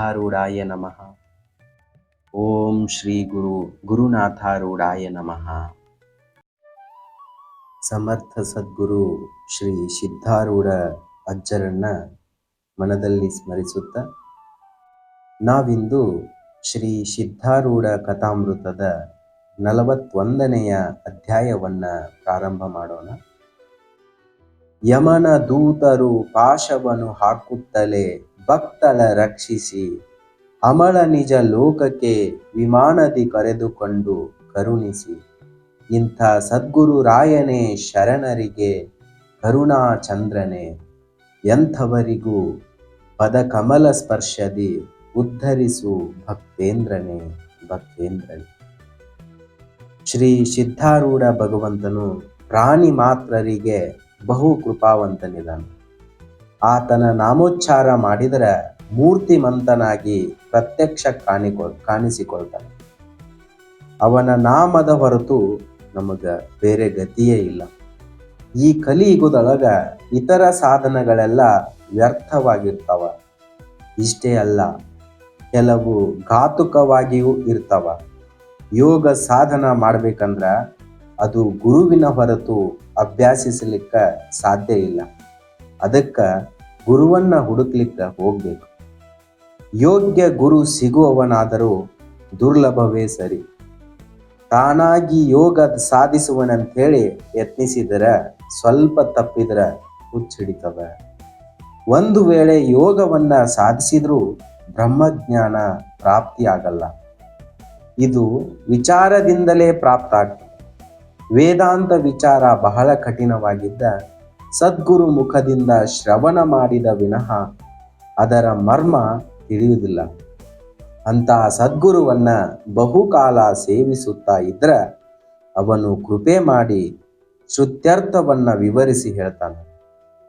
ಸಿದ್ಧಾರೂಢಾಯ ನಮಃ. ಓಂ ಶ್ರೀ ಗುರು, ಗುರುನಾಥಾರೂಢಾಯ ನಮಃ. ಸಮರ್ಥ ಸದ್ಗುರು ಶ್ರೀ ಸಿದ್ಧಾರೂಢ ಅಜ್ಜರನ್ನ ಮನದಲ್ಲಿ ಸ್ಮರಿಸುತ್ತ ನಾವಿಂದು ಶ್ರೀ ಸಿದ್ಧಾರೂಢ ಕಥಾಮೃತದ ನಲವತ್ತೊಂದನೆಯ ಅಧ್ಯಾಯವನ್ನ ಪ್ರಾರಂಭ ಮಾಡೋಣ. ಯಮನ ದೂತರು ಪಾಶವನ್ನು ಹಾಕುತ್ತಲೇ ಭಕ್ತಳ ರಕ್ಷಿಸಿ ಅಮಳ ನಿಜ ಲೋಕಕ್ಕೆ ವಿಮಾನದಿ ಕರೆದುಕೊಂಡು ಕರುಣಿಸಿ. ಇಂಥ ಸದ್ಗುರು ರಾಯನೇ ಶರಣರಿಗೆ ಕರುಣಾಚಂದ್ರನೇ ಎಂಥವರಿಗೂ ಪದಕಮಲ ಸ್ಪರ್ಶದಿ ಉದ್ಧರಿಸು ಭಕ್ತೇಂದ್ರನೇ ಭಕ್ತೇಂದ್ರನೇ. ಶ್ರೀ ಸಿದ್ಧಾರೂಢ ಭಗವಂತನು ಪ್ರಾಣಿ ಮಾತ್ರರಿಗೆ ಬಹು ಕೃಪಾವಂತನಿದನು ಆತನ ನಾಮೋಚ್ಚಾರ ಮಾಡಿದರೆ ಮೂರ್ತಿಮಂತನಾಗಿ ಪ್ರತ್ಯಕ್ಷ ಕಾಣಿಕೊ, ಕಾಣಿಸಿಕೊಳ್ತಾನೆ. ಅವನ ನಾಮದ ಹೊರತು ನಮಗೆ ಬೇರೆ ಗತಿಯೇ ಇಲ್ಲ. ಈ ಕಲಿಯುಗದೊಳಗ ಇತರ ಸಾಧನಗಳೆಲ್ಲ ವ್ಯರ್ಥವಾಗಿರ್ತವ. ಇಷ್ಟೇ ಅಲ್ಲ, ಕೆಲವು ಘಾತುಕವಾಗಿಯೂ ಇರ್ತವ. ಯೋಗ ಸಾಧನ ಮಾಡ್ಬೇಕಂದ್ರ ಅದು ಗುರುವಿನ ಹೊರತು ಅಭ್ಯಾಸಿಸಲಿಕ್ಕೆ ಸಾಧ್ಯ ಇಲ್ಲ. ಅದಕ್ಕ ಗುರುವನ್ನ ಹುಡುಕ್ಲಿಕ್ಕ ಹೋಗ್ಬೇಕು. ಯೋಗ್ಯ ಗುರು ಸಿಗುವವನಾದರೂ ದುರ್ಲಭವೇ ಸರಿ. ತಾನಾಗಿ ಯೋಗ ಸಾಧಿಸುವನಂತೇಳಿ ಯತ್ನಿಸಿದರೆ ಸ್ವಲ್ಪ ತಪ್ಪಿದ್ರ ಹುಚ್ಚಿಡಿತವ. ಒಂದು ವೇಳೆ ಯೋಗವನ್ನ ಸಾಧಿಸಿದ್ರೂ ಬ್ರಹ್ಮಜ್ಞಾನ ಪ್ರಾಪ್ತಿಯಾಗಲ್ಲ ಇದು ವಿಚಾರದಿಂದಲೇ ಪ್ರಾಪ್ತ ಆಗ್ತದೆ. ವೇದಾಂತ ವಿಚಾರ ಬಹಳ ಕಠಿಣವಾಗಿದ್ದ ಸದ್ಗುರು ಮುಖದಿಂದ ಶ್ರವಣ ಮಾಡಿದ ವಿನಃ ಅದರ ಮರ್ಮ ತಿಳಿಯುವುದಿಲ್ಲ. ಅಂತಹ ಸದ್ಗುರುವನ್ನ ಬಹುಕಾಲ ಸೇವಿಸುತ್ತಾ ಇದ್ರ ಅವನು ಕೃಪೆ ಮಾಡಿ ಶ್ರುತ್ಯರ್ಥವನ್ನ ವಿವರಿಸಿ ಹೇಳ್ತಾನೆ.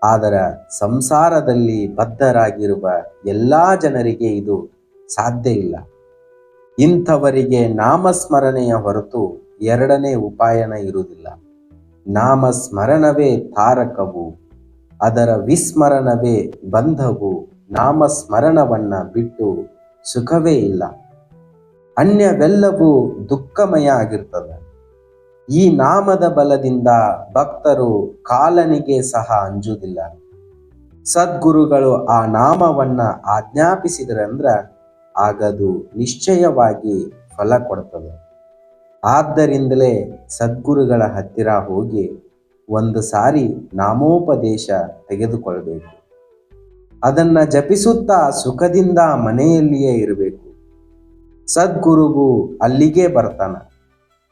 ಆದರೆ ಸಂಸಾರದಲ್ಲಿ ಬದ್ಧರಾಗಿರುವ ಎಲ್ಲಾ ಜನರಿಗೆ ಇದು ಸಾಧ್ಯ ಇಲ್ಲ. ಇಂಥವರಿಗೆ ನಾಮಸ್ಮರಣೆಯ ಹೊರತು ಎರಡನೇ ಉಪಾಯನ ಇರುವುದಿಲ್ಲ. ನಾಮಸ್ಮರಣವೇ ತಾರಕವು, ಅದರ ವಿಸ್ಮರಣವೇ ಬಂಧವು, ನಾಮಸ್ಮರಣವನ್ನ ಬಿಟ್ಟು ಸುಖವೇ ಇಲ್ಲ. ಅನ್ಯವೆಲ್ಲವೂ ದುಃಖಮಯ ಆಗಿರ್ತದೆ ಈ ನಾಮದ ಬಲದಿಂದ ಭಕ್ತರು ಕಾಲನಿಗೆ ಸಹ ಅಂಜುವುದಿಲ್ಲ ಸದ್ಗುರುಗಳು ಆ ನಾಮವನ್ನ ಆಜ್ಞಾಪಿಸಿದ್ರಂದ್ರ ಆಗದು ನಿಶ್ಚಯವಾಗಿ ಫಲ ಕೊಡ್ತದೆ. ಆದ್ದರಿಂದಲೇ ಸದ್ಗುರುಗಳ ಹತ್ತಿರ ಹೋಗಿ ಒಂದು ಸಾರಿ ನಾಮೋಪದೇಶ ತೆಗೆದುಕೊಳ್ಳಬೇಕು ಅದನ್ನ ಜಪಿಸುತ್ತಾ ಸುಖದಿಂದ ಮನೆಯಲ್ಲಿಯೇ ಇರಬೇಕು. ಸದ್ಗುರುವು ಅಲ್ಲಿಗೆ ಬರ್ತಾನ.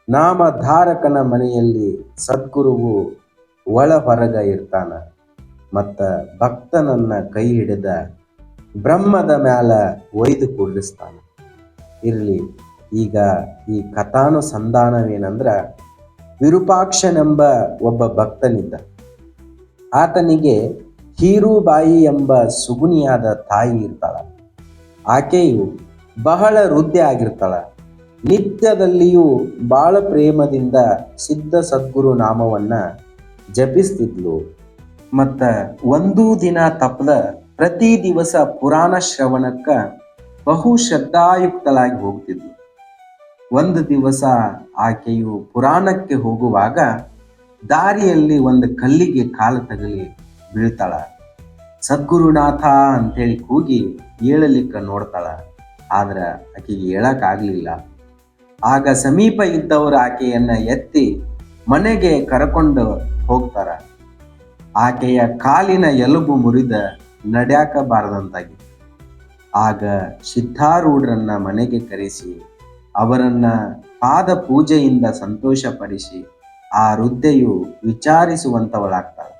ನಾಮಧಾರಕನ ಮನೆಯಲ್ಲಿ ಸದ್ಗುರುವು ಒಳ ಹೊರಗ ಇರ್ತಾನ. ಮತ್ತ ಭಕ್ತನನ್ನ ಕೈ ಹಿಡಿದ ಬ್ರಹ್ಮದ ಮ್ಯಾಲ ಒಯ್ದು ಕೂಡಿಸ್ತಾನ ಇರಲಿ. ಈಗ ಈ ಕಥಾನುಸಂಧಾನವೇನಂದ್ರೆ ವಿರೂಪಾಕ್ಷನೆಂಬ ಒಬ್ಬ ಭಕ್ತನಿದ್ದ. ಆತನಿಗೆ ಹೀರೂಬಾಯಿ ಎಂಬ ಸುಗುಣಿಯಾದ ತಾಯಿ ಇರ್ತಾಳ. ಆಕೆಯು ಬಹಳ ವೃದ್ಧಿ ಆಗಿರ್ತಾಳ. ನಿತ್ಯದಲ್ಲಿಯೂ ಬಾಳ ಪ್ರೇಮದಿಂದ ಸಿದ್ಧ ಸದ್ಗುರು ನಾಮವನ್ನ ಜಪಿಸ್ತಿದ್ಲು. ಮತ್ತ ಒಂದೂ ದಿನ ತಪ್ಪದ ಪ್ರತಿ ದಿವಸ ಪುರಾಣ ಶ್ರವಣಕ್ಕ ಬಹು ಶ್ರದ್ಧಾಯುಕ್ತಳಾಗಿ ಹೋಗ್ತಿದ್ಲು. ಒಂದು ದಿವಸ ಆಕೆಯು ಪುರಾಣಕ್ಕೆ ಹೋಗುವಾಗ ದಾರಿಯಲ್ಲಿ ಒಂದು ಕಲ್ಲಿಗೆ ಕಾಲು ತಗಲಿ ಬೀಳ್ತಾಳ. ಸದ್ಗುರುನಾಥ ಅಂತೇಳಿ ಕೂಗಿ ಏಳಲಿಕ್ಕೆ ನೋಡ್ತಾಳ. ಆದ್ರೆ ಆಕೆಗೆ ಹೇಳಕ್ ಆಗ್ಲಿಲ್ಲ. ಆಗ ಸಮೀಪ ಇದ್ದವರು ಆಕೆಯನ್ನ ಎತ್ತಿ ಮನೆಗೆ ಕರಕೊಂಡು ಹೋಗ್ತಾರ. ಆಕೆಯ ಕಾಲಿನ ಎಲುಬು ಮುರಿದ ನಡ್ಯಾಕ ಬಾರದಂತಾಗಿ ಆಗ ಸಿದ್ಧಾರೂಢರನ್ನ ಮನೆಗೆ ಕರೆಸಿ ಅವರನ್ನ ಪಾದ ಪೂಜೆಯಿಂದ ಸಂತೋಷಪಡಿಸಿ ಆ ವೃದ್ಧೆಯು ವಿಚಾರಿಸುವಂತವಳಾಗ್ತಾಳೆ.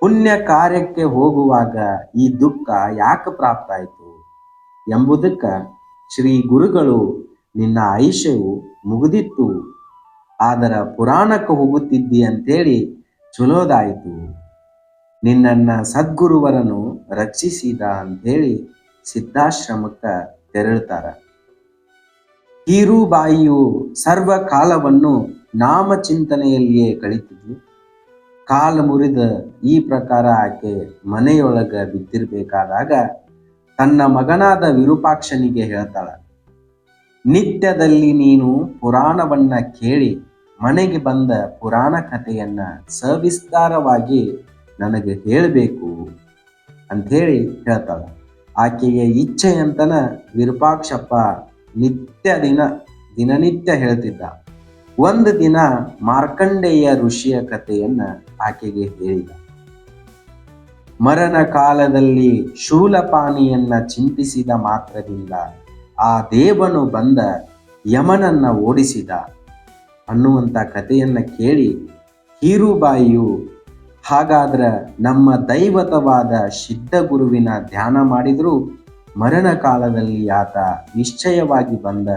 ಪುಣ್ಯ ಕಾರ್ಯಕ್ಕೆ ಹೋಗುವಾಗ ಈ ದುಃಖ ಯಾಕೆ ಪ್ರಾಪ್ತ ಆಯಿತು ಎಂಬುದಕ್ಕ ಶ್ರೀ ಗುರುಗಳು ನಿನ್ನ ಆಯುಷ್ಯವು ಮುಗಿದಿತ್ತು. ಆದರ ಪುರಾಣಕ್ಕೆ ಹೋಗುತ್ತಿದ್ದಿ ಅಂತೇಳಿ ಚಲೋದಾಯಿತು. ನಿನ್ನನ್ನ ಸದ್ಗುರುವರನು ರಕ್ಷಿಸಿದ ಅಂತೇಳಿ ಸಿದ್ಧಾಶ್ರಮಕ್ಕ ತೆರಳ್ತಾರ ಹೀರುಬಾಯಿಯು ಸರ್ವ ಕಾಲವನ್ನು ನಾಮ ಚಿಂತನೆಯಲ್ಲಿಯೇ ಕಳಿತಿದ್ಲು. ಕಾಲ ಮುರಿದ ಈ ಪ್ರಕಾರ ಆಕೆ ಮನೆಯೊಳಗ ಬಿದ್ದಿರಬೇಕಾದಾಗ ತನ್ನ ಮಗನಾದ ವಿರೂಪಾಕ್ಷನಿಗೆ ಹೇಳ್ತಾಳ, ನಿತ್ಯದಲ್ಲಿ ನೀನು ಪುರಾಣವನ್ನ ಕೇಳಿ ಮನೆಗೆ ಬಂದ ಪುರಾಣ ಕಥೆಯನ್ನ ಸವಿಸ್ತಾರವಾಗಿ ನನಗೆ ಹೇಳಬೇಕು ಅಂಥೇಳಿ ಹೇಳ್ತಾಳ. ಆಕೆಯ ಇಚ್ಛೆಯಂತನ ವಿರೂಪಾಕ್ಷಪ್ಪ ನಿತ್ಯ ದಿನ, ದಿನನಿತ್ಯ ಹೇಳ್ತಿದ್ದ. ಒಂದು ದಿನ ಮಾರ್ಕಂಡೇಯ ಋಷಿಯ ಕಥೆಯನ್ನ ಆಕೆಗೆ ಹೇಳಿದ. ಮರಣ ಕಾಲದಲ್ಲಿ ಶೂಲಪಾಣಿಯನ್ನ ಚಿಂತಿಸಿದ ಮಾತ್ರದಿಂದ ಆ ದೇವನು ಬಂದ ಯಮನನ್ನ ಓಡಿಸಿದ. ಅನ್ನುವಂಥ ಕಥೆಯನ್ನ ಕೇಳಿ ಹೀರುಬಾಯಿಯು, ಹಾಗಾದ್ರ ನಮ್ಮ ದೈವತವಾದ ಸಿದ್ಧಗುರುವಿನ ಧ್ಯಾನ ಮಾಡಿದರೂ ಮರಣ ಕಾಲದಲ್ಲಿ ಆತ ನಿಶ್ಚಯವಾಗಿ ಬಂದ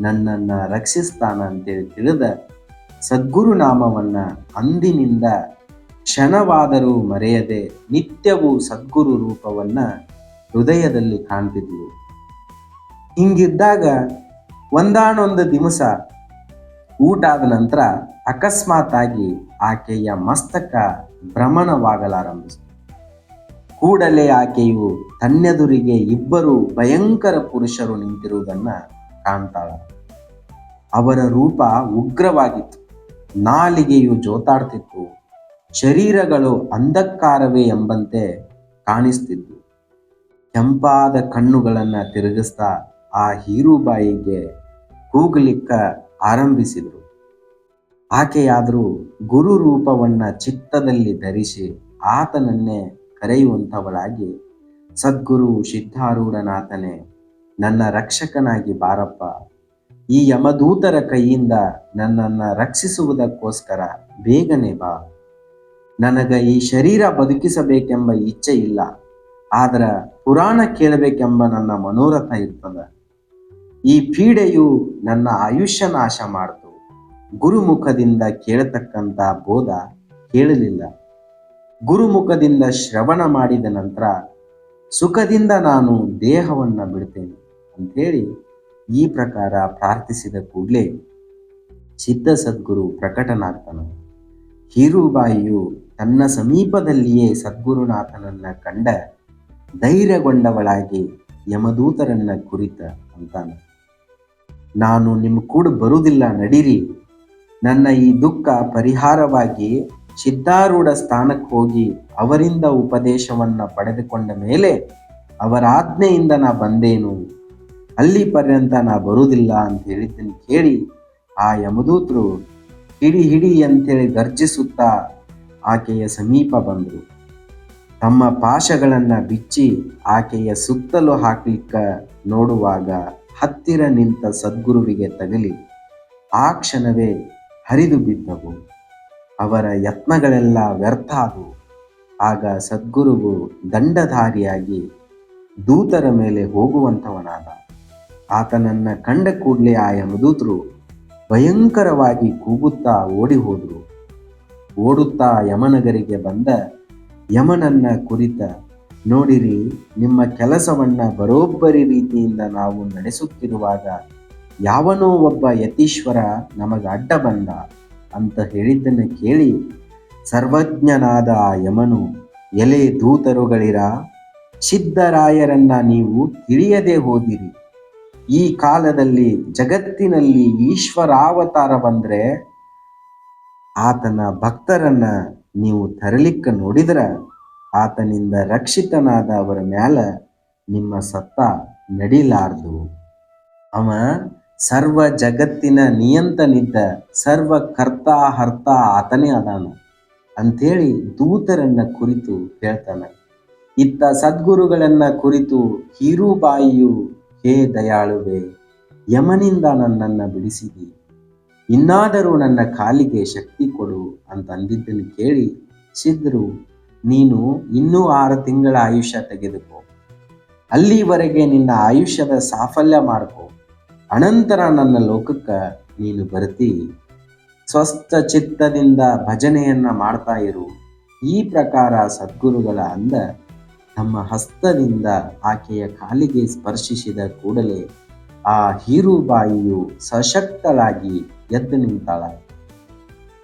ನನ್ನನ್ನು ರಕ್ಷಿಸ್ತಾನ ಅಂತೇಳಿ ತಿಳಿದ ಸದ್ಗುರು ನಾಮವನ್ನು ಅಂದಿನಿಂದ ಕ್ಷಣವಾದರೂ ಮರೆಯದೆ ನಿತ್ಯವೂ ಸದ್ಗುರು ರೂಪವನ್ನ ಹೃದಯದಲ್ಲಿ ಕಾಣ್ತಿದ್ವು. ಹಿಂಗಿದ್ದಾಗ ಒಂದಾನೊಂದು ದಿವಸ ಊಟ ಆದ ನಂತರ ಅಕಸ್ಮಾತ್ ಆಗಿ ಆಕೆಯ ಮಸ್ತಕ ಭ್ರಮಣವಾಗಲಾರಂಭಿಸಿತು. ಕೂಡಲೇ ಆಕೆಯು ತನ್ನೆದುರಿಗೆ ಇಬ್ಬರು ಭಯಂಕರ ಪುರುಷರು ನಿಂತಿರುವುದನ್ನ ಕಾಣ್ತಾಳ. ಅವರ ರೂಪ ಉಗ್ರವಾಗಿತ್ತು. ನಾಲಿಗೆಯು ಜೋತಾಡ್ತಿತ್ತು. ಶರೀರಗಳು ಅಂಧಕಾರವೇ ಎಂಬಂತೆ ಕಾಣಿಸ್ತಿದ್ವು. ಕೆಂಪಾದ ಕಣ್ಣುಗಳನ್ನ ತಿರುಗಿಸ್ತಾ ಆ ಹೀರುಬಾಯಿಗೆ ಕೂಗಲಿಕ್ಕ ಆರಂಭಿಸಿದರು. ಆಕೆಯಾದರೂ ಗುರು ರೂಪವನ್ನ ಚಿತ್ತದಲ್ಲಿ ಧರಿಸಿ ಆತನನ್ನೇ ಕರೆಯುವಂಥವಳಾಗಿ, ಸದ್ಗುರು ಸಿದ್ಧಾರೂಢನಾಥನೇ, ನನ್ನ ರಕ್ಷಕನಾಗಿ ಬಾರಪ್ಪ. ಈ ಯಮದೂತರ ಕೈಯಿಂದ ನನ್ನನ್ನು ರಕ್ಷಿಸುವುದಕ್ಕೋಸ್ಕರ ಬೇಗನೆ ಬಾ. ನನಗ ಈ ಶರೀರ ಬದುಕಿಸಬೇಕೆಂಬ ಇಚ್ಛೆ ಇಲ್ಲ. ಆದ್ರ ಪುರಾಣ ಕೇಳಬೇಕೆಂಬ ನನ್ನ ಮನೋರಥ ಇರ್ತದ. ಈ ಪೀಡೆಯು ನನ್ನ ಆಯುಷ್ಯ ನಾಶ ಮಾಡ್ತು. ಗುರುಮುಖದಿಂದ ಕೇಳತಕ್ಕಂಥ ಬೋಧ ಕೇಳಲಿಲ್ಲ. ಗುರುಮುಖದಿಂದ ಶ್ರವಣ ಮಾಡಿದ ನಂತರ ಸುಖದಿಂದ ನಾನು ದೇಹವನ್ನು ಬಿಡ್ತೇನೆ ಅಂಥೇಳಿ ಈ ಪ್ರಕಾರ ಪ್ರಾರ್ಥಿಸಿದ ಕೂಡಲೇ ಸಿದ್ಧ ಸದ್ಗುರು ಪ್ರಕಟನಾಗ್ತಾನೆ. ಹೀರುಬಾಯಿಯು ತನ್ನ ಸಮೀಪದಲ್ಲಿಯೇ ಸದ್ಗುರುನಾಥನನ್ನ ಕಂಡ ಧೈರ್ಯಗೊಂಡವಳಾಗಿ ಯಮದೂತರನ್ನ ಕುರಿತ ಅಂತಾನೆ. ನಾನು ನಿಮ್ಮ ಕೂಡ ಬರುವುದಿಲ್ಲ ನಡೀರಿ. ನನ್ನ ಈ ದುಃಖ ಪರಿಹಾರವಾಗಿ ಸಿದ್ಧಾರೂಢ ಸ್ಥಾನಕ್ಕೆ ಹೋಗಿ ಅವರಿಂದ ಉಪದೇಶವನ್ನು ಪಡೆದುಕೊಂಡ ಮೇಲೆ ಅವರ ಆಜ್ಞೆಯಿಂದ ನಾ ಬಂದೇನು? ಅಲ್ಲಿ ಪರ್ಯಂತ ನಾ ಬರುವುದಿಲ್ಲ ಅಂತ ಹೇಳಿದ್ದನ್ನು ಕೇಳಿ ಆ ಯಮದೂತರು ಹಿಡಿ ಹಿಡಿ ಅಂತೇಳಿ ಗರ್ಜಿಸುತ್ತಾ ಆಕೆಯ ಸಮೀಪ ಬಂದರು. ತಮ್ಮ ಪಾಶಗಳನ್ನು ಬಿಚ್ಚಿ ಆಕೆಯ ಸುತ್ತಲೂ ಹಾಕಲಿಕ್ಕೆ ನೋಡುವಾಗ ಹತ್ತಿರ ನಿಂತ ಸದ್ಗುರುವಿಗೆ ತಗಲಿ. ಆ ಕ್ಷಣವೇ ಹರಿದು ಬಿದ್ದವು. ಅವರ ಯತ್ನಗಳೆಲ್ಲ ವ್ಯರ್ಥ ಆದವು ಆಗ ಸದ್ಗುರುವು ದಂಡಧಾರಿಯಾಗಿ ದೂತರ ಮೇಲೆ ಹೋಗುವಂಥವನಾದ. ಆತನನ್ನ ಕಂಡ ಕೂಡಲೇ ಆ ಯಮದೂತರು ಭಯಂಕರವಾಗಿ ಕೂಗುತ್ತಾ ಓಡಿ ಹೋದರು ಓಡುತ್ತಾ ಯಮನಗರಿಗೆ ಬಂದ ಯಮನನ್ನ ಕುರಿತ, ನೋಡಿರಿ, ನಿಮ್ಮ ಕೆಲಸವನ್ನ ಬರೋಬ್ಬರಿ ರೀತಿಯಿಂದ ನಾವು ನಡೆಸುತ್ತಿರುವಾಗ ಯಾವನೋ ಒಬ್ಬ ಯತೀಶ್ವರ ನಮಗೆ ಅಡ್ಡ ಬಂದ. ಅಂತ ಹೇಳಿದ್ದನ್ನು ಕೇಳಿ ಸರ್ವಜ್ಞನಾದ ಯಮನು, ಎಲೆ ದೂತರುಗಳಿರ, ಸಿದ್ಧರಾಯರನ್ನ ನೀವು ತಿಳಿಯದೆ ಹೋದಿರಿ. ಈ ಕಾಲದಲ್ಲಿ ಜಗತ್ತಿನಲ್ಲಿ ಈಶ್ವರಾವತಾರ ಬಂದರೆ ಆತನ ಭಕ್ತರನ್ನ ನೀವು ತರಲಿಕ್ಕ ನೋಡಿದ್ರ, ಆತನಿಂದ ರಕ್ಷಿತನಾದ ಅವರ ಮ್ಯಾಲ ನಿಮ್ಮ ಸತ್ತ ನಡಿಲಾರ್ದು. ಅವ ಸರ್ವ ಜಗತ್ತಿನ ನಿಯಂತನಿದ್ದ ಸರ್ವ ಕರ್ತ ಹರ್ತ ಆತನೇ ಅದಾನ ಅಂಥೇಳಿ ದೂತರನ್ನ ಕುರಿತು ಹೇಳ್ತಾನೆ. ಇತ್ತ ಸದ್ಗುರುಗಳನ್ನ ಕುರಿತು ಹೀರುಬಾಯಿಯು ಹೇ ದಯಾಳುವೆ, ಯಮನಿಂದ ನನ್ನನ್ನು ಬಿಡಿಸಿದಿ. ಇನ್ನಾದರೂ ನನ್ನ ಕಾಲಿಗೆ ಶಕ್ತಿ ಕೊಡು ಅಂತ ಅಂದಿದ್ದನ್ನು ಕೇಳಿ ಸಿದ್ರು ನೀನು ಇನ್ನೂ ಆರು ತಿಂಗಳ ಆಯುಷ್ಯ ತೆಗೆದುಕೋ. ಅಲ್ಲಿವರೆಗೆ ನಿನ್ನ ಆಯುಷ್ಯದ ಸಾಫಲ್ಯ ಮಾಡ್ಕೋ. ಅನಂತರ ನನ್ನ ಲೋಕಕ್ಕೆ ನೀನು ಬರ್ತಿ. ಸ್ವಸ್ಥ ಚಿತ್ತದಿಂದ ಭಜನೆಯನ್ನ ಮಾಡ್ತಾ ಇರು. ಈ ಪ್ರಕಾರ ಸದ್ಗುರುಗಳ ಅಂದ ತಮ್ಮ ಹಸ್ತದಿಂದ ಆಕೆಯ ಕಾಲಿಗೆ ಸ್ಪರ್ಶಿಸಿದ ಕೂಡಲೇ ಆ ಹೀರುಬಾಯಿಯು ಸಶಕ್ತಳಾಗಿ ಎದ್ದು ನಿಂತಾಳ.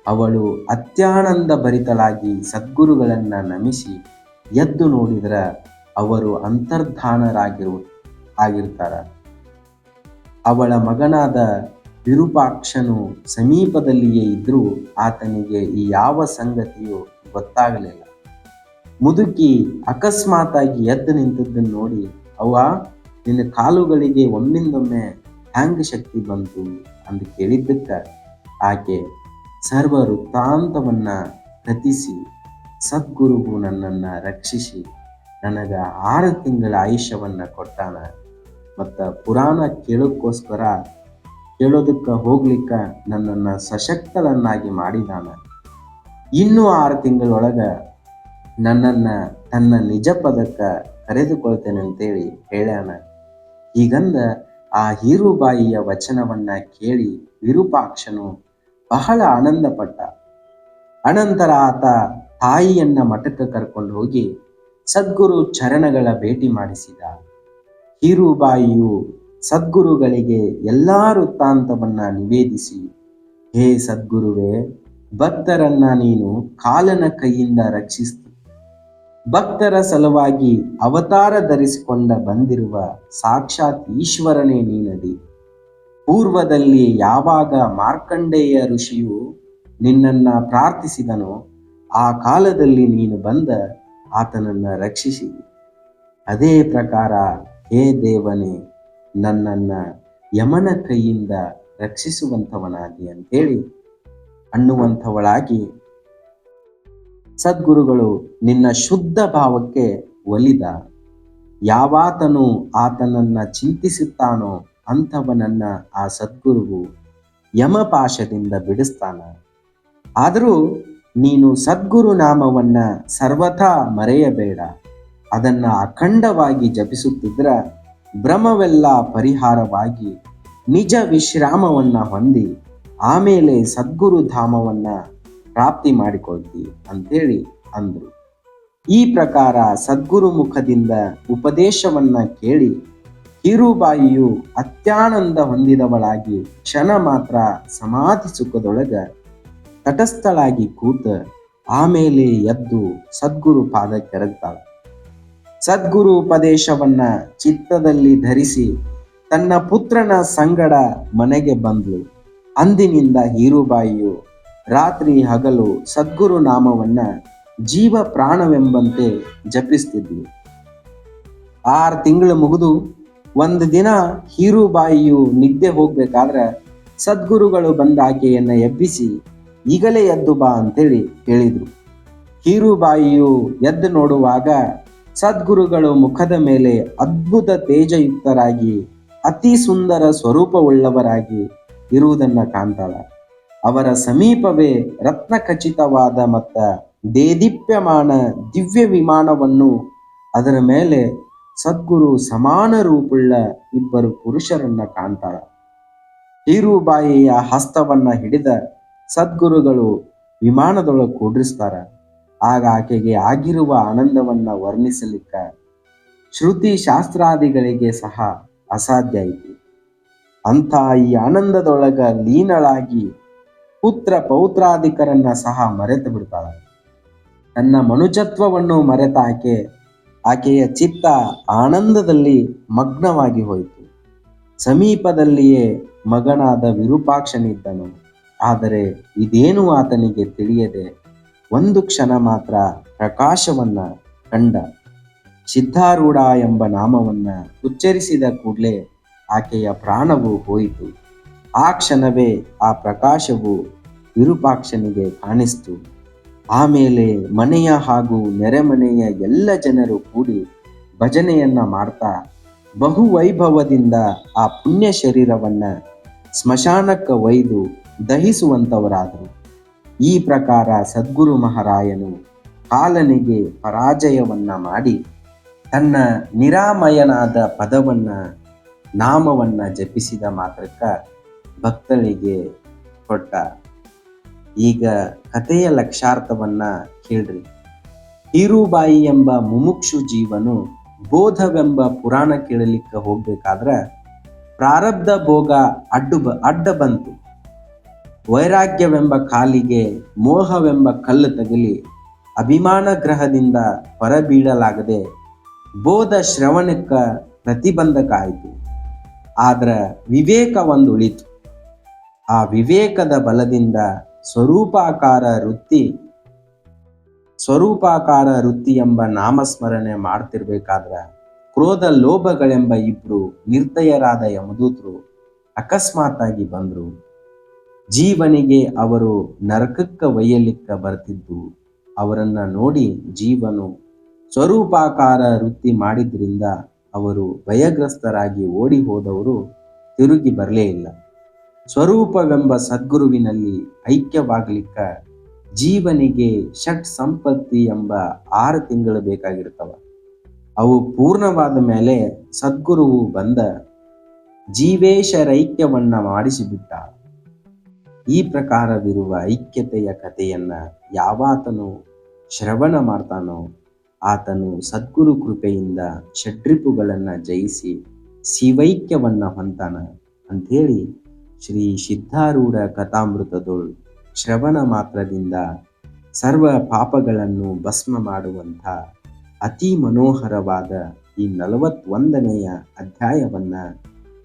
ಅವಳು ಅತ್ಯಾನಂದ ಭರಿತಳಾಗಿ ಸದ್ಗುರುಗಳನ್ನ ನಮಿಸಿ ಎದ್ದು ನೋಡಿದ್ರ ಅವರು ಅಂತರ್ಧಾನರಾಗಿರು, ಆಗಿರ್ತಾರ. ಅವಳ ಮಗನಾದ ವಿರೂಪಾಕ್ಷನು ಸಮೀಪದಲ್ಲಿಯೇ ಇದ್ದರೂ ಆತನಿಗೆ ಈ ಯಾವ ಸಂಗತಿಯೂ ಗೊತ್ತಾಗಲಿಲ್ಲ. ಮುದುಕಿ ಅಕಸ್ಮಾತಾಗಿ ಎದ್ದು ನಿಂತದ್ದನ್ನು ನೋಡಿ, ಅವ್ವ, ನಿನ್ನ ಕಾಲುಗಳಿಗೆ ಒಮ್ಮಿಂದೊಮ್ಮೆ ಹ್ಯಾಂಗ ಶಕ್ತಿ ಬಂತು ಅಂತ ಕೇಳಿದ್ದಕ್ಕ ಆಕೆ ಸರ್ವ ವೃತ್ತಾಂತವನ್ನ ಕಥಿಸಿ ಸದ್ಗುರುವು ನನ್ನನ್ನು ರಕ್ಷಿಸಿ, ನನಗ ಆರು ತಿಂಗಳ ಆಯುಷ್ಯವನ್ನು ಕೊಟ್ಟಾನ. ಮತ್ತು ಪುರಾಣ ಕೇಳೋಕ್ಕೋಸ್ಕರ ಕೇಳೋದಕ್ಕೆ ಹೋಗ್ಲಿಕ್ಕೆ ನನ್ನನ್ನು ಸಶಕ್ತಳನ್ನಾಗಿ ಮಾಡಿದಾನ. ಇನ್ನೂ ಆರು ತಿಂಗಳೊಳಗೆ ನನ್ನನ್ನು ತನ್ನ ನಿಜ ಪದಕ್ಕೆ ಕರೆದುಕೊಳ್ತೇನೆ ಅಂತೇಳಿ ಹೇಳ್ಯಾನ. ಈಗಂದ ಆ ಹೀರುಬಾಯಿಯ ವಚನವನ್ನ ಕೇಳಿ ವಿರೂಪಾಕ್ಷನು ಬಹಳ ಆನಂದಪಟ್ಟ. ಅನಂತರ ಆತ ತಾಯಿಯನ್ನ ಮಠಕ್ಕೆ ಕರ್ಕೊಂಡು ಹೋಗಿ ಸದ್ಗುರು ಚರಣಗಳ ಭೇಟಿ ಮಾಡಿಸಿದ. ಹೀರುಬಾಯಿಯು ಸದ್ಗುರುಗಳಿಗೆ ಎಲ್ಲ ವೃತ್ತಾಂತವನ್ನ ನಿವೇದಿಸಿ, ಹೇ ಸದ್ಗುರುವೇ, ಭಕ್ತರನ್ನ ನೀನು ಕಾಲನ ಕೈಯಿಂದ ರಕ್ಷಿಸ್ತು ಭಕ್ತರ ಸಲುವಾಗಿ ಅವತಾರ ಧರಿಸಿಕೊಂಡ ಬಂದಿರುವ ಸಾಕ್ಷಾತ್ ಈಶ್ವರನೇ ನೀನದಿ. ಪೂರ್ವದಲ್ಲಿ ಯಾವಾಗ ಮಾರ್ಕಂಡೇಯ ಋಷಿಯು ನಿನ್ನನ್ನ ಪ್ರಾರ್ಥಿಸಿದನೋ, ಆ ಕಾಲದಲ್ಲಿ ನೀನು ಬಂದ ಆತನನ್ನ ರಕ್ಷಿಸಿ ಅದೇ ಪ್ರಕಾರ ಹೇ ದೇವನೇ, ನನ್ನನ್ನ ಯಮನ ಕೈಯಿಂದ ರಕ್ಷಿಸುವಂಥವನಾಗಿ ಅಂತೇಳಿ ಅನ್ನುವಂಥವಳಾಗಿ ಸದ್ಗುರುಗಳು ನಿನ್ನ ಶುದ್ಧ ಭಾವಕ್ಕೆ ಒಲಿದ. ಯಾವಾತನು ಆತನನ್ನ ಚಿಂತಿಸುತ್ತಾನೋ ಅಂಥವನನ್ನ ಆ ಸದ್ಗುರುವು ಯಮಪಾಶದಿಂದ ಬಿಡಿಸ್ತಾನ. ಆದರೂ ನೀನು ಸದ್ಗುರು ನಾಮವನ್ನ ಸರ್ವಥಾ ಮರೆಯಬೇಡ. ಅದನ್ನ ಅಖಂಡವಾಗಿ ಜಪಿಸುತ್ತಿದ್ರ ಭ್ರಮವೆಲ್ಲ ಪರಿಹಾರವಾಗಿ ನಿಜ ವಿಶ್ರಾಮವನ್ನ ಹೊಂದಿ ಆಮೇಲೆ ಸದ್ಗುರು ಧಾಮವನ್ನ ಪ್ರಾಪ್ತಿ ಮಾಡಿಕೊಳ್ತಿ ಅಂತೇಳಿ ಅಂದ್ರು. ಈ ಪ್ರಕಾರ ಸದ್ಗುರು ಮುಖದಿಂದ ಉಪದೇಶವನ್ನ ಕೇಳಿ ಕಿರುಬಾಯಿಯು ಅತ್ಯಾನಂದ ಹೊಂದಿದವಳಾಗಿ ಕ್ಷಣ ಮಾತ್ರ ಸಮಾಧಿ ಸುಖದೊಳಗ ತಟಸ್ಥಳಾಗಿ ಕೂತ ಆಮೇಲೆ ಎದ್ದು ಸದ್ಗುರು ಪಾದ ಕೆರಗ್ತಾಳ. ಸದ್ಗುರು ಉಪದೇಶವನ್ನ ಚಿತ್ತದಲ್ಲಿ ಧರಿಸಿ ತನ್ನ ಪುತ್ರನ ಸಂಗಡ ಮನೆಗೆ ಬಂದ್ಲು. ಅಂದಿನಿಂದ ಹೀರುಬಾಯಿಯು ರಾತ್ರಿ ಹಗಲು ಸದ್ಗುರು ನಾಮವನ್ನ ಜೀವ ಪ್ರಾಣವೆಂಬಂತೆ ಜಪಿಸ್ತಿದ್ಲು. ಆರು ತಿಂಗಳು ಮುಗಿದು ಒಂದು ದಿನ ಹೀರುಬಾಯಿಯು ನಿದ್ದೆ ಹೋಗ್ಬೇಕಾದ್ರೆ ಸದ್ಗುರುಗಳು ಬಂದ ಆಕೆಯನ್ನ ಎಬ್ಬಿಸಿ ಈಗಲೇ ಎದ್ದು ಬಾ ಅಂತೇಳಿ ಹೇಳಿದ್ರು. ಹೀರುಬಾಯಿಯು ಎದ್ದು ನೋಡುವಾಗ ಸದ್ಗುರುಗಳು ಮುಖದ ಮೇಲೆ ಅದ್ಭುತ ತೇಜಯುಕ್ತರಾಗಿ, ಅತಿ ಸುಂದರ ಸ್ವರೂಪವುಳ್ಳವರಾಗಿ ಇರುವುದನ್ನ ಕಾಣ್ತಾಳ. ಅವರ ಸಮೀಪವೇ ರತ್ನ ಖಚಿತವಾದ ಮತ್ತ ದೇದೀಪ್ಯಮಾನ ದಿವ್ಯ ವಿಮಾನವನ್ನು ಅದರ ಮೇಲೆ ಸದ್ಗುರು ಸಮಾನ ರೂಪುಳ್ಳ ಇಬ್ಬರು ಪುರುಷರನ್ನ ಕಾಣ್ತಾಳ. ಹೀರುಬಾಯಿಯ ಹಸ್ತವನ್ನ ಹಿಡಿದ ಸದ್ಗುರುಗಳು ವಿಮಾನದೊಳಗೆ ಕೂಡ್ರಿಸ್ತಾರ. ಆಗ ಆಕೆಗೆ ಆಗಿರುವ ಆನಂದವನ್ನ ವರ್ಣಿಸಲಿಕ್ಕ ಶ್ರುತಿ ಶಾಸ್ತ್ರಾದಿಗಳಿಗೆ ಸಹ ಅಸಾಧ್ಯ ಐತಿ ಅಂಥ ಈ ಆನಂದದೊಳಗ ಲೀನಳಾಗಿ ಪುತ್ರ ಪೌತ್ರಾದಿಕರನ್ನ ಸಹ ಮರೆತು ಬಿಡ್ತಾಳ. ತನ್ನ ಮನುಜತ್ವವನ್ನು ಮರೆತ ಆಕೆ, ಆಕೆಯ ಚಿತ್ತ ಆನಂದದಲ್ಲಿ ಮಗ್ನವಾಗಿ ಹೋಯಿತು. ಸಮೀಪದಲ್ಲಿಯೇ ಮಗನಾದ ವಿರೂಪಾಕ್ಷನಿದ್ದನು. ಆದರೆ ಇದೇನು ಆತನಿಗೆ ತಿಳಿಯದೆ ಒಂದು ಕ್ಷಣ ಮಾತ್ರ ಪ್ರಕಾಶವನ್ನ ಕಂಡ ಸಿದ್ಧಾರೂಢ ಎಂಬ ನಾಮವನ್ನ ಉಚ್ಚರಿಸಿದ ಕೂಡಲೇ ಆಕೆಯ ಪ್ರಾಣವು ಹೋಯಿತು. ಆ ಕ್ಷಣವೇ ಆ ಪ್ರಕಾಶವು ವಿರೂಪಾಕ್ಷನಿಗೆ ಕಾಣಿಸ್ತು. ಆಮೇಲೆ ಮನೆಯ ಹಾಗೂ ನೆರೆಮನೆಯ ಎಲ್ಲ ಜನರು ಕೂಡಿ ಭಜನೆಯನ್ನ ಮಾಡ್ತಾ ಬಹು ವೈಭವದಿಂದ ಆ ಪುಣ್ಯ ಶರೀರವನ್ನ ಸ್ಮಶಾನಕ್ಕೆ ಒಯ್ದು ದಹಿಸುವಂತವರಾದರು. ಈ ಪ್ರಕಾರ ಸದ್ಗುರು ಮಹಾರಾಯನು ಕಾಲನಿಗೆ ಪರಾಜಯವನ್ನ ಮಾಡಿ ತನ್ನ ನಿರಾಮಯನಾದ ಪದವನ್ನ, ನಾಮವನ್ನ ಜಪಿಸಿದ ಮಾತ್ರಕ್ಕ ಭಕ್ತರಿಗೆ ಕೊಟ್ಟ ಈಗ ಕಥೆಯ ಲಕ್ಷಾರ್ಥವನ್ನ ಕೇಳ್ರಿ ಹೀರುಬಾಯಿ ಎಂಬ ಮುಮುಕ್ಷು ಜೀವನು ಬೋಧವೆಂಬ ಪುರಾಣ ಕೇಳಲಿಕ್ಕೆ ಹೋಗ್ಬೇಕಾದ್ರ ಪ್ರಾರಬ್ಧ ಭೋಗ ಅಡ್ಡು ಅಡ್ಡ ಬಂತು. ವೈರಾಗ್ಯವೆಂಬ ಕಾಲಿಗೆ ಮೋಹವೆಂಬ ಕಲ್ಲು ತಗಲಿ ಅಭಿಮಾನ ಗ್ರಹದಿಂದ ಹೊರಬೀಳಲಾಗದೆ ಬೋಧ ಶ್ರವಣಕ್ಕೆ ಪ್ರತಿಬಂಧಕ ಆಯಿತು ಆದ್ರೆ ವಿವೇಕ ಒಂದು ಉಳಿತು ಆ ವಿವೇಕದ ಬಲದಿಂದ ಸ್ವರೂಪಾಕಾರ ವೃತ್ತಿ ಸ್ವರೂಪಾಕಾರ ವೃತ್ತಿ ಎಂಬ ನಾಮಸ್ಮರಣೆ ಮಾಡ್ತಿರ್ಬೇಕಾದ್ರ ಕ್ರೋಧ ಲೋಭಗಳೆಂಬ ಇಬ್ರು ನಿರ್ದಯರಾದ ಯಮದೂತರು ಅಕಸ್ಮಾತ್ತಾಗಿ ಬಂದ್ರು. ಜೀವನಿಗೆ ಅವರು ನರಕಕ್ಕ ಒಯ್ಯಲಿಕ್ಕ ಬರ್ತಿದ್ದು, ಅವರನ್ನ ನೋಡಿ ಜೀವನು ಸ್ವರೂಪಾಕಾರ ವೃತ್ತಿ ಮಾಡಿದ್ರಿಂದ ಅವರು ಭಯಗ್ರಸ್ತರಾಗಿ ಓಡಿ ಹೋದವರು ತಿರುಗಿ ಬರಲೇ ಇಲ್ಲ. ಸ್ವರೂಪವೆಂಬ ಸದ್ಗುರುವಿನಲ್ಲಿ ಐಕ್ಯವಾಗಲಿಕ್ಕ ಜೀವನಿಗೆ ಷಟ್ ಸಂಪತ್ತಿ ಎಂಬ ಆರು ತಿಂಗಳು ಬೇಕಾಗಿರ್ತವ. ಅವು ಪೂರ್ಣವಾದ ಮೇಲೆ ಸದ್ಗುರುವು ಬಂದ ಜೀವೇಶರೈಕ್ಯವನ್ನ ಮಾಡಿಸಿಬಿಟ್ಟ. ಈ ಪ್ರಕಾರವಿರುವ ಐಕ್ಯತೆಯ ಕಥೆಯನ್ನ ಯಾವಾತನು ಶ್ರವಣ ಮಾಡ್ತಾನೋ, ಆತನು ಸದ್ಗುರು ಕೃಪೆಯಿಂದ ಷಡ್ರಿಪುಗಳನ್ನ ಜಯಿಸಿ ಶಿವೈಕ್ಯವನ್ನ ಹೊಂತಾನ ಅಂಥೇಳಿ ಶ್ರೀ ಸಿದ್ಧಾರೂಢ ಕಥಾಮೃತದೊಳ್ ಶ್ರವಣ ಮಾತ್ರದಿಂದ ಸರ್ವ ಪಾಪಗಳನ್ನು ಭಸ್ಮ ಮಾಡುವಂಥ ಅತಿ ಮನೋಹರವಾದ ಈ ನಲವತ್ತೊಂದನೆಯ ಅಧ್ಯಾಯವನ್ನ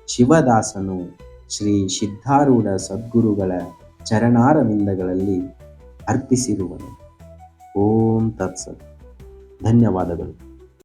ಶಿವದಾಸನು ಶ್ರೀ ಸಿದ್ಧಾರೂಢ ಸದ್ಗುರುಗಳ ಚರಣಾರವಿಂದಗಳಲ್ಲಿ ಅರ್ಪಿಸಿರುವನು. ಓಂ ತತ್ಸತ್. ಧನ್ಯವಾದಗಳು.